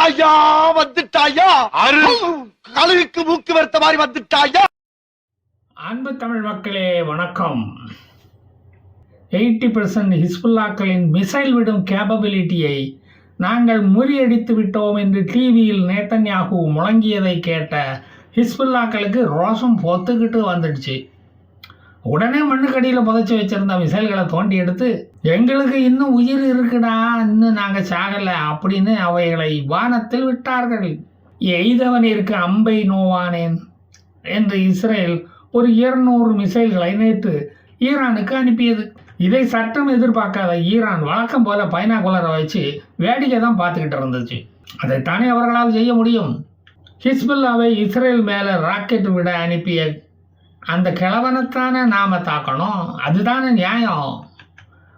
வந்துட்டாயா? வந்துட்டாயா? கழுகுக்கு மூக்கு வெறுத்த மாதிரி வந்துட்டாயா? அன்பு தமிழ் மக்களே வணக்கம். எயிட்டி பர்சன்ட் ஹிஸ்புல்லாக்களின் மிசைல் விடும் கேப்பபிலிட்டியை நாங்கள் முறியடித்து விட்டோம் என்று டிவியில் நேத்தன்யாகு முழங்கியதை கேட்ட ஹிஸ்புல்லாக்களுக்கு ரோஷம் பொத்துக்கிட்டு வந்துடுச்சு. உடனே மண்ணுக்கடியில் புதைச்சி வச்சிருந்த மிசைல்களை தோண்டி எடுத்து எங்களுக்கு இன்னும் உயிர் இருக்குடா இன்னும் நாங்கள் சாகலை அப்படின்னு அவைகளை வானத்தில் விட்டார்கள். எய்தவனிற்கு அம்பை நோவானேன் என்று இஸ்ரேல் ஒரு இருநூறு மிசைல்களை நேற்று ஈரானுக்கு அனுப்பியது. இதை சட்டம் எதிர்பார்க்காத ஈரான் வழக்கம் போல பைனாகுலரை வச்சு வேடிக்கை தான் பார்த்துக்கிட்டு இருந்துச்சு. அதைத்தானே அவர்களால் செய்ய முடியும்? ஹிஸ்புல்லாவை இஸ்ரேல் மேலே ராக்கெட் விட அனுப்பிய அந்த கிழவனைத்தானே நாம் தாக்கணும்? அதுதானே நியாயம்.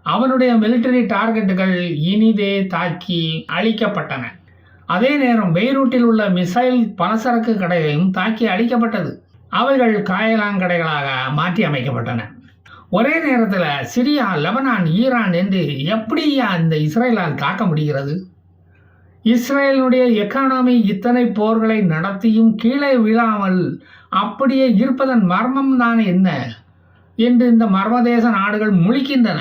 அவனுடைய மிலிட்டரி டார்கெட்டுகள் இனிதே தாக்கி அழிக்கப்பட்டன. அதே நேரம் பெய்ரூட்டில் உள்ள மிசைல் பலசரக்கு கடைகளையும் தாக்கி அழிக்கப்பட்டது. அவைகள் காயலாங்கடைகளாக மாற்றி அமைக்கப்பட்டன. ஒரே நேரத்தில் சிரியா லெபனான் ஈரான் என்று எப்படியா இந்த இஸ்ரேலால் தாக்க முடிகிறது? இஸ்ரேலினுடைய எக்கானமி இத்தனை போர்களை நடத்தியும் கீழே விழாமல் அப்படியே இருப்பதன் மர்மம் தான் என்ன? என்று இந்த மர்மதேச நாடுகள் முழிக்கின்றன.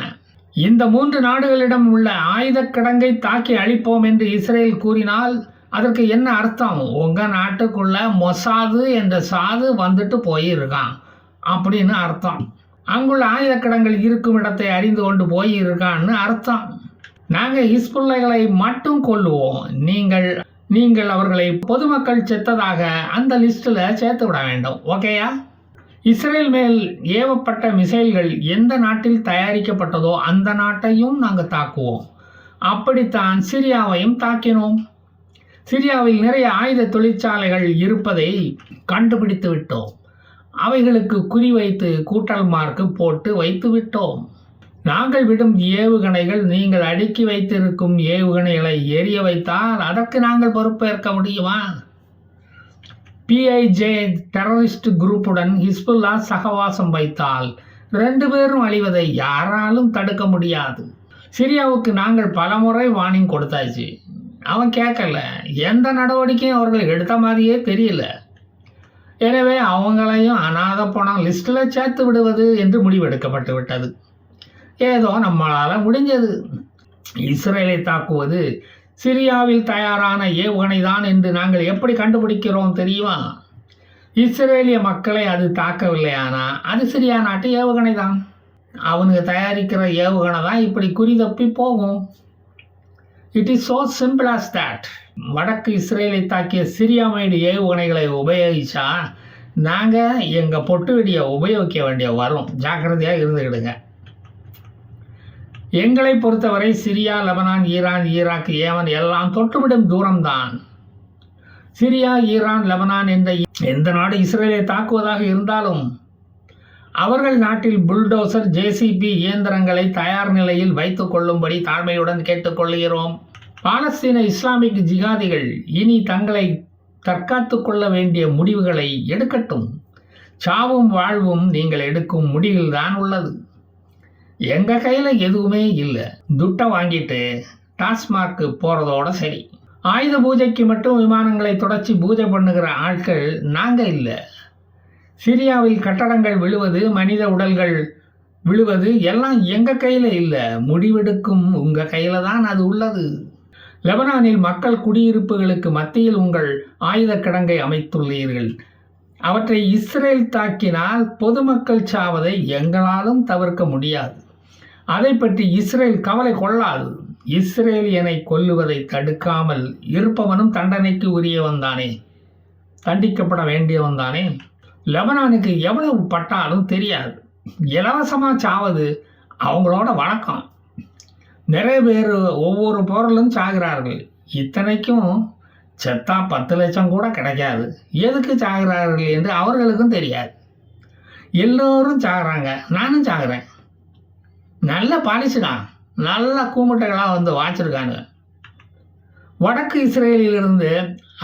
இந்த மூன்று நாடுகளிடம் உள்ள ஆயுதக் கிடங்கை தாக்கி அழிப்போம் என்று இஸ்ரேல் கூறினால் அதற்கு என்ன அர்த்தம்? உங்கள் நாட்டுக்குள்ள மொசாது என்ற சாது வந்துட்டு போயிருக்கான் அப்படின்னு அர்த்தம். அங்குள்ள ஆயுதக்கிடங்கள் இருக்கும் இடத்தை அறிந்து கொண்டு போயிருக்கான்னு அர்த்தம். நாங்கள் ஹிஸ்புல்லைகளை மட்டும் கொள்ளுவோம் நீங்கள் நீங்கள் அவர்களை பொதுமக்கள் செத்ததாக அந்த லிஸ்ட்டில் சேர்த்து விட வேண்டும் ஓகேயா இஸ்ரேல் மேல் ஏவப்பட்ட மிசைல்கள் எந்த நாட்டில் தயாரிக்கப்பட்டதோ அந்த நாட்டையும் நாங்கள் தாக்குவோம். அப்படித்தான் சிரியாவையும் தாக்கினோம். சிரியாவில் நிறைய ஆயுத தொழிற்சாலைகள் இருப்பதை கண்டுபிடித்து விட்டோம். அவைகளுக்கு குறிவைத்து கூட்டல் மார்க்கு போட்டு வைத்து விட்டோம். நாங்கள் விடும் ஏவுகணைகள் நீங்கள் அடுக்கி வைத்திருக்கும் ஏவுகணைகளை எரிய வைத்தால் அதற்கு நாங்கள் பொறுப்பேற்க முடியுமா? பிஐஜே டெரரிஸ்ட் குரூப்புடன் ஹிஸ்புல்லா சகவாசம் வைத்தால் ரெண்டு பேரும் அழிவதை யாராலும் தடுக்க முடியாது. சிரியாவுக்கு நாங்கள் பலமுறை வார்னிங் கொடுத்தாச்சு. அவன் கேட்கல எந்த நடவடிக்கையும் அவர்கள் எடுத்த மாதிரியே தெரியல. எனவே அவங்களையும் அநாத பணம் லிஸ்ட்டில் சேர்த்து விடுவது என்று முடிவெடுக்கப்பட்டு விட்டது. ஏதோ நம்மளால் முடிஞ்சது. இஸ்ரேலை தாக்குவது சிரியாவில் தயாரான ஏவுகணை தான் என்று நாங்கள் எப்படி கண்டுபிடிக்கிறோம் தெரியுமா? இஸ்ரேலிய மக்களை அது தாக்கவில்லையானா அது சிரியா நாட்டு ஏவுகணை தான் அவனுங்க தயாரிக்கிற ஏவுகணை தான் இப்படி குறி தப்பி போகும். It is so simple as that வடக்கு இஸ்ரேலை தாக்கிய சிரியாமைடு ஏவுகணைகளை உபயோகிச்சா நாங்கள் எங்கள் பொட்டு வெடியை உபயோகிக்க வேண்டிய வரும் ஜாக்கிரதையாக இருந்துக்கிடுங்க எங்களை பொறுத்தவரை Syria Lebanon Iran Iraq Yemen எல்லாம் தொட்டுவிடும் தூரம்தான். சிரியா ஈரான் லெபனான் என்ற எந்த நாடு இஸ்ரேலை தாக்குவதாக இருந்தாலும் அவர்கள் நாட்டில் புல்டோசர் ஜேசிபி இயந்திரங்களை தயார் நிலையில் வைத்துக் கொள்ளும்படி தாழ்மையுடன் கேட்டுக்கொள்கிறோம் பாலஸ்தீன இஸ்லாமிக் ஜிகாதிகள் இனி தங்களை தற்காத்து கொள்ள வேண்டிய முடிவுகளை எடுக்கட்டும். சாவும் வாழ்வும் நீங்கள் எடுக்கும் முடிவில்தான் உள்ளது. எங்கள் கையில் எதுவுமே இல்லை. துட்டை வாங்கிட்டு டாஸ்மாக்கு போகிறதோட சரி. ஆயுத பூஜைக்கு மட்டும் விமானங்களை தொடச்சி பூஜை பண்ணுகிற ஆட்கள் நாங்கள் இல்லை. சிரியாவில் கட்டடங்கள் விழுவது மனித உடல்கள் விழுவது எல்லாம் எங்கள் கையில் இல்லை. முடிவெடுக்கும் உங்கள் கையில் தான் அது உள்ளது. லெபனானில் மக்கள் குடியிருப்புகளுக்கு மத்தியில் உங்கள் ஆயுத கிடங்கை அமைத்துள்ளீர்கள். அவற்றை இஸ்ரேல் தாக்கினால் பொதுமக்கள் சாவதை எங்களாலும் தவிர்க்க முடியாது. அதை பற்றி இஸ்ரேல் கவலை கொள்ளாது. இஸ்ரேலியனை கொல்லுவதை தடுக்காமல் இருப்பவனும் தண்டனைக்கு உரியவன்தானே தண்டிக்கப்பட வேண்டியவன் தானே. லெபனானுக்கு எவ்வளவு பட்டாலும் தெரியாது. இலவசமாக சாவது அவங்களோட வழக்கம் நிறைய பேர் ஒவ்வொரு பொருளும் சாகிறார்கள். இத்தனைக்கும் செத்தா பத்து லட்சம் கூட கிடைக்காது. எதுக்கு சாகிறார்கள் என்று அவர்களுக்கும் தெரியாது. எல்லோரும் சாகிறாங்க. நானும் சாகிறேன். நல்ல பாலிசி தான். நல்ல கூமுட்டைகளாக வந்து வாச்சிருக்காங்க வடக்கு இஸ்ரேலிலிருந்து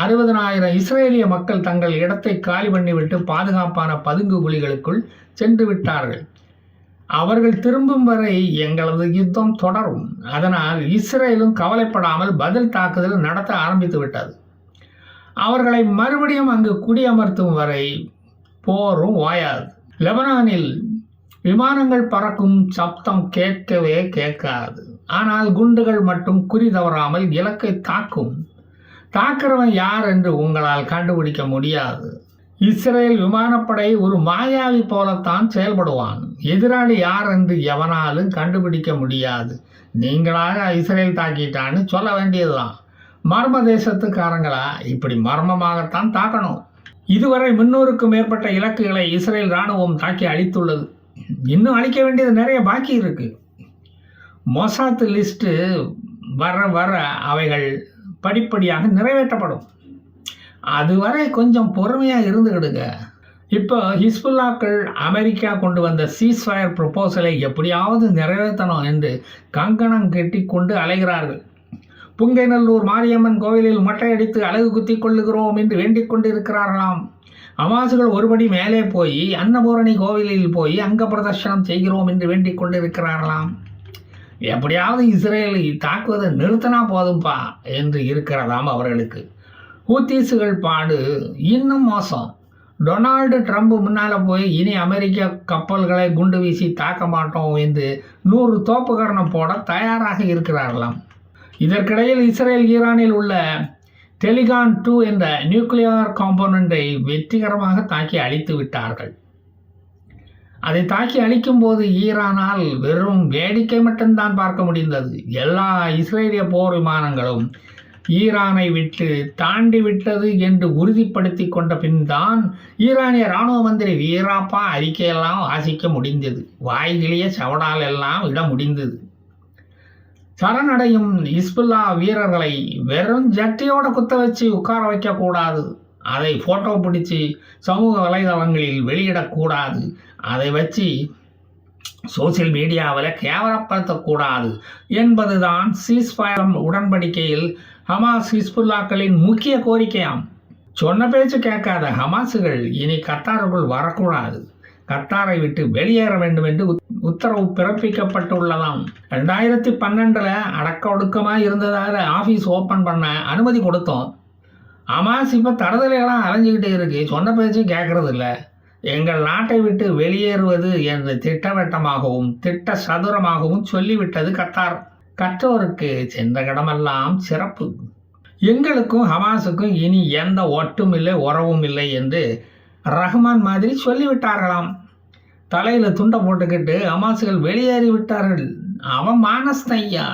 அறுபதனாயிரம் இஸ்ரேலிய மக்கள் தங்கள் இடத்தை காலி பண்ணிவிட்டு பாதுகாப்பான பதுங்கு குழிகளுக்குள் சென்று விட்டார்கள். அவர்கள் திரும்பும் வரை எங்களது யுத்தம் தொடரும். அதனால் இஸ்ரேலும் கவலைப்படாமல் பதில் தாக்குதல் நடத்த ஆரம்பித்து விட்டது. அவர்களை மறுபடியும் அங்கு குடியமர்த்தும் வரை போரும் ஓயாது லெபனானில் விமானங்கள் பறக்கும் சப்தம் கேட்கவே கேட்காது. ஆனால் குண்டுகள் மட்டும் குறி தவறாமல் இலக்கை தாக்கும். தாக்குறவன் யார் என்று உங்களால் கண்டுபிடிக்க முடியாது. இஸ்ரேல் விமானப்படை ஒரு மாயாவி போலத்தான் செயல்படுவான். எதிராளி யார் என்று எவனாலும் கண்டுபிடிக்க முடியாது. நீங்களாக இஸ்ரேல் தாக்கிட்டான்னு சொல்ல வேண்டியதுதான். மர்ம தேசத்துக்காரங்களா? இப்படி மர்மமாகத்தான் தாக்கணும். இதுவரை முன்னூறுக்கும் மேற்பட்ட இலக்குகளை இஸ்ரேல் ராணுவம் தாக்கி அழித்துள்ளது. இன்னும் அழிக்க வேண்டியது நிறைய பாக்கி இருக்குது மொசாத்து லிஸ்ட்டு வர வர அவைகள் படிப்படியாக நிறைவேற்றப்படும். அதுவரை கொஞ்சம் பொறுமையாக இருந்துக்கிடுங்க இப்போ ஹிஸ்புல்லாக்கள் அமெரிக்கா கொண்டு வந்த சீஸ்ஃபயர் ப்ரொப்போசலை எப்படியாவது நிறைவேற்றணும் என்று கங்கணம் கட்டி கொண்டு அலைகிறார்கள். புங்கைநல்லூர் மாரியம்மன் கோவிலில் மொட்டையடித்து அழகு குத்திக் கொள்ளுகிறோம் என்று வேண்டிக் கொண்டிருக்கிறார்களாம். அமாசுகள் ஒருபடி மேலே போய் அன்னபூரணி கோவிலில் போய் அங்க பிரதர்ஷனம் செய்கிறோம் என்று வேண்டிக் கொண்டிருக்கிறார்களாம். எப்படியாவது இஸ்ரேலை தாக்குவதை நிறுத்தினா போதும்பா என்று இருக்கிறதாம் அவர்களுக்கு. ஹூத்தீஸுகள் பாடு இன்னும் மோசம். டொனால்டு ட்ரம்ப் முன்னால் போய் இனி அமெரிக்க கப்பல்களை குண்டு வீசி தாக்க மாட்டோம் என்று நூறு தோப்புகரணம் போட தயாராக இருக்கிறார்களாம். இதற்கிடையில் இஸ்ரேல் ஈரானில் உள்ள டெலிகான் டூ என்ற நியூக்ளியர் காம்போனண்டை வெற்றிகரமாக தாக்கி அழித்து விட்டார்கள். அதை தாக்கி அழிக்கும் போது ஈரானால் வெறும் வேடிக்கை மட்டும்தான் பார்க்க முடிந்தது. எல்லா இஸ்ரேலிய போர் விமானங்களும் ஈரானை விட்டு தாண்டி விட்டது என்று உறுதிப்படுத்தி கொண்ட பின் தான் ஈரானிய இராணுவ மந்திரி வீராப்பா அறிக்கையெல்லாம் வாசிக்க முடிந்தது. வாயிலேயே சவடால் எல்லாம் இட முடிந்தது. சரணடையும் இஸ்புல்லா வீரர்களை வெறும் ஜட்டியோட குத்த வச்சு உட்கார வைக்கக்கூடாது அதை ஃபோட்டோ பிடிச்சி சமூக வலைதளங்களில் வெளியிடக்கூடாது அதை வச்சு சோசியல் மீடியாவில் கேவலப்படுத்தக்கூடாது என்பதுதான் சீஸ்ஃபயர் உடன்படிக்கையில் ஹமாஸ் ஹிஸ்புல்லாக்களின் முக்கிய கோரிக்கையாம். சொன்ன பேச்சு கேட்காத ஹமாஸுகள் இனி கத்தாருக்குள் வரக்கூடாது. கத்தாரை விட்டு வெளியேற வேண்டும் என்று உத்- உத்தரவு பிறப்பிக்கப்பட்டுள்ளதாம். ரெண்டாயிரத்தி பன்னெண்டில் அடக்க ஒடுக்கமாக இருந்ததாக ஆஃபீஸ் ஓப்பன் பண்ண அனுமதி கொடுத்தோம். அமாஸ் இப்போ தடதலையெல்லாம் அலைஞ்சிக்கிட்டே இருக்கு. சொன்ன பேச்சு கேட்கறது இல்லை எங்கள் நாட்டை விட்டு வெளியேறுவது என்று திட்டவட்டமாகவும் திட்ட சதுரமாகவும் சொல்லிவிட்டது கத்தார். கற்றோருக்கு சென்ற இடமெல்லாம் சிறப்பு. எங்களுக்கும் ஹமாஸுக்கும் இனி எந்த ஒட்டும் இல்லை உறவும் இல்லை என்று ரஹ்மான் மாதிரி சொல்லிவிட்டார்களாம். தலையில் துண்டை போட்டுக்கிட்டு அமாசுகள் வெளியேறி விட்டார்கள். அவன் மானஸ்தையா?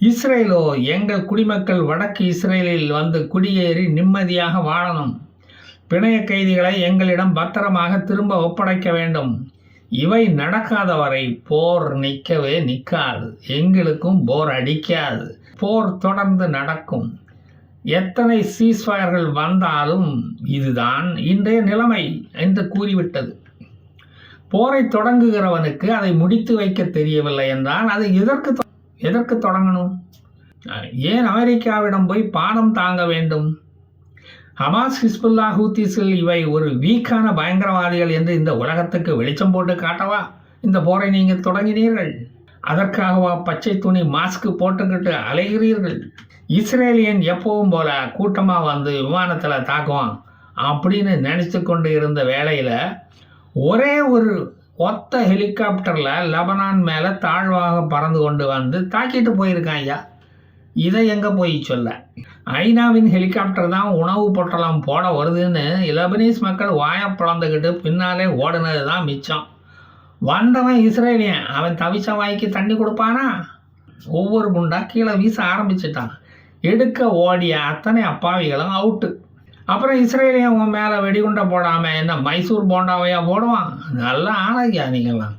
இஸ்ரேலோ எங்கள் குடிமக்கள் வடக்கு இஸ்ரேலில் வந்து குடியேறி நிம்மதியாக வாழணும். பிணைய கைதிகளை எங்களிடம் பத்திரமாக திரும்ப ஒப்படைக்க வேண்டும். இவை நடக்காத வரை போர் நிற்கவே நிற்காது எங்களுக்கும் போர் அடிக்காது. போர் தொடர்ந்து நடக்கும். எத்தனை சீஸ்ஃபயர்கள் வந்தாலும் இதுதான் இன்றைய நிலைமை என்று கூறிவிட்டது. போரை தொடங்குகிறவனுக்கு அதை முடித்து வைக்க தெரியவில்லை என்றால் அதை எதற்கு எதற்கு தொடங்கணும்? ஏன் அமெரிக்காவிடம் போய் பாடம் தாங்க வேண்டும்? ஹமாஸ் ஹிஸ்புல்லா ஹூத்திஸில் இவை ஒரு வீக்கான பயங்கரவாதிகள் என்று இந்த உலகத்துக்கு வெளிச்சம் போட்டு காட்டவா? இந்த போரை நீங்கள் தொடங்கினீர்கள். அதற்காகவா பச்சை துணி மாஸ்க் போட்டுக்கிட்டு அலைகிறீர்கள்? இஸ்ரேலியன் எப்பவும் போல கூட்டமாக வந்து விமானத்தில் தாக்குவான் அப்படின்னு நினச்சி கொண்டு இருந்த வேளையில் ஒரே ஒரு ஒத்த ஹெலிகாப்டரில் லெபனான் மேலே தாழ்வாக பறந்து கொண்டு வந்து தாக்கிட்டு போயிருக்கான் ஐயா. இதை எங்கே போய் சொல்ல? ஐநாவின் ஹெலிகாப்டர் தான் உணவு பொட்டலம் போட வருதுன்னு லெபனீஸ் மக்கள் வாயை பிளந்துக்கிட்டு பின்னாலே ஓடுனது தான் மிச்சம். வந்தவன் இஸ்ரேலியன். அவன் தவிச்ச வாய்க்கு தண்ணி கொடுப்பானா? ஒவ்வொரு குண்டா கீழே வீச ஆரம்பிச்சிட்டான். எடுக்க ஓடிய அத்தனை அப்பாவிகளும் அவுட்டு அப்புறம் இஸ்ரேலியன் உன் மேலே வெடிகுண்டை போடாமல் என்ன மைசூர் போண்டாவையா போடுவான்? நல்லா ஆணையா நீங்களாம்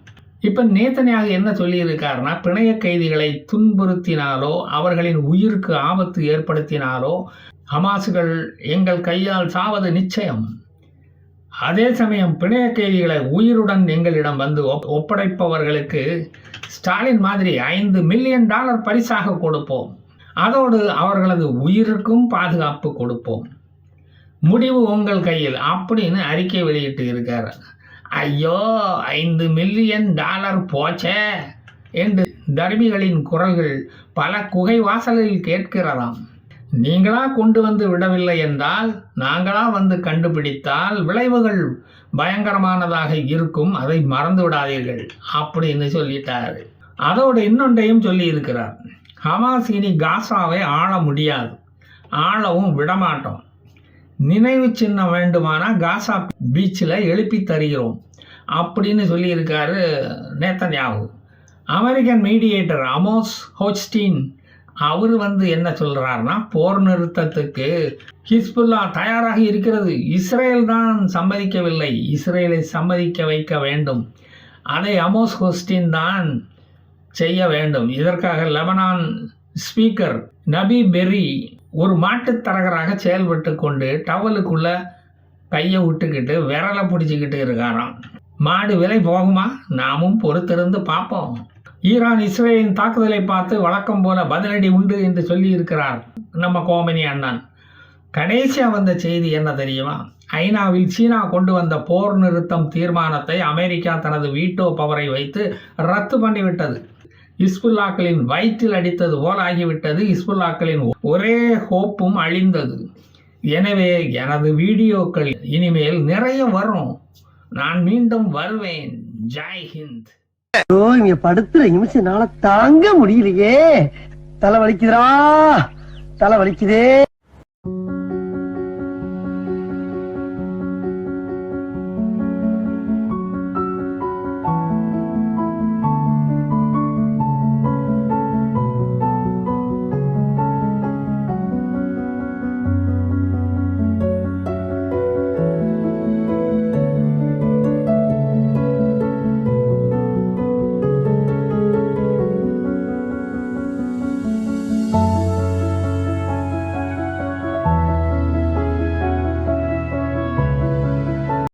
இப்போ நேத்தனியாக என்ன சொல்லியிருக்காருன்னா பிணைய கைதிகளை துன்புறுத்தினாலோ அவர்களின் உயிருக்கு ஆபத்து ஏற்படுத்தினாலோ ஹமாசுகள் எங்கள் கையால் சாவது நிச்சயம். அதே சமயம் பிணைய கைதிகளை உயிருடன் எங்களிடம் வந்து ஒப்படைப்பவர்களுக்கு ஸ்டாலின் மாதிரி ஐந்து மில்லியன் டாலர் பரிசாக கொடுப்போம். அதோடு அவர்களது உயிருக்கும் பாதுகாப்பு கொடுப்போம். முடிவு உங்கள் கையில் அப்படின்னு அறிக்கை வெளியிட்டு இருக்கார். ஐயோ ஐந்து மில்லியன் டாலர் போச்சே என்று தர்மிகளின் குரல்கள் பல குகை வாசலில் கேட்கிறதாம். நீங்களா கொண்டு வந்து விடவில்லை என்றால் நாங்களா வந்து கண்டுபிடித்தால் விளைவுகள் பயங்கரமானதாக இருக்கும் அதை மறந்து விடாதீர்கள் அப்படின்னு சொல்லிட்டாரு. அதோடு இன்னொன்றையும் சொல்லி இருக்கிறார் ஹமாஸ் இனி காசாவை ஆள முடியாது. ஆளவும் விடமாட்டோம். நினைவு சின்னம் வேண்டுமானா காசா பீச்சில் எழுப்பி தருகிறோம். அப்படின்னு சொல்லியிருக்காரு Netanyahu American mediator Amos Hochstein அவர் வந்து என்ன சொல்கிறாருன்னா போர் நிறுத்தத்துக்கு ஹிஸ்புல்லா தயாராக இருக்கிறது. இஸ்ரேல் தான் சம்மதிக்கவில்லை. இஸ்ரேலை சம்மதிக்க வைக்க வேண்டும். அதை அமோஸ் ஹோஸ்டின் தான் செய்ய வேண்டும். இதற்காக லெபனான் ஸ்பீக்கர் நபி பெரி ஒரு மாட்டுத் தரகராக செயல்பட்டு கொண்டு டவலுக்குள்ள கையை விட்டுக்கிட்டு விரலை பிடிச்சிக்கிட்டு இருக்காராம். மாடு விலை போகுமா? நாமும் பொறுத்திருந்து பார்ப்போம். ஈரான் இஸ்ரேலின் தாக்குதலை பார்த்து வழக்கம் போல பதிலடி உண்டு என்று சொல்லி இருக்கிறார் நம்ம கோமினி அண்ணன். கடைசியாக வந்த செய்தி என்ன தெரியுமா? ஐநாவில் சீனா கொண்டு வந்த போர் நிறுத்தம் தீர்மானத்தை அமெரிக்கா தனது வீட்டோ பவரை வைத்து ரத்து பண்ணிவிட்டது. இஸ்புல்லாக்களின் வயிற்றில் அடித்தது போல் ஆகிவிட்டது. இஸ்புல்லாக்களின் ஒரே ஹோப்பும் அழிந்தது. எனவே எனது வீடியோக்கள் இனிமேல் நிறைய வரும். நான் மீண்டும் வருவேன். ஜெய் ஹிந்த். இங்க படுத்துற நிமிஷம் என்னால தாங்க முடியலையே. தலை வலிக்குதுடா. தலை வலிக்குதே.